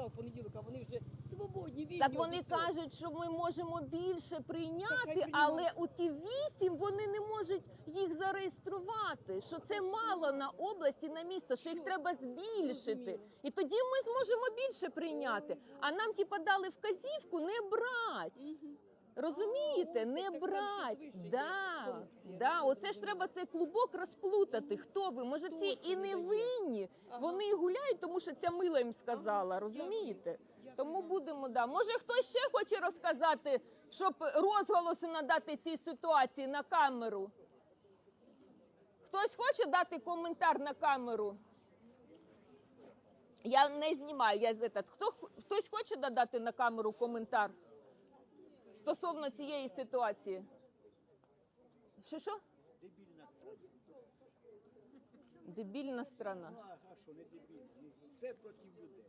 прийшла в понеділок, а вони вже свободні, вільні. Так вони від кажуть, що ми можемо більше Так прийняти, хай але у ті вісім вони не можуть їх зареєструвати. Що це мало на області, на місто, що їх Що? треба збільшити. Зрозуміло. І тоді ми зможемо більше прийняти. А нам ті подали вказівку не брати. Мгм. Розумієте, не брать. Да, да, оце ж треба цей клубок розплутати. Хто ви? Може, ці і не винні. Вони і гуляють, тому що ця мила їм сказала. Розумієте? Тому будемо да. Може, хтось ще хоче розказати, щоб розголоси надати цій ситуації на камеру. Хтось хоче дати коментар на камеру? Я не знімаю. Я з этот. Хто хтось хоче додати на камеру коментар стосовно цієї ситуації? Що що? Дебільна страна. Дебільна страна. Ну, а що, не дебільна? Ну, Це проти людей.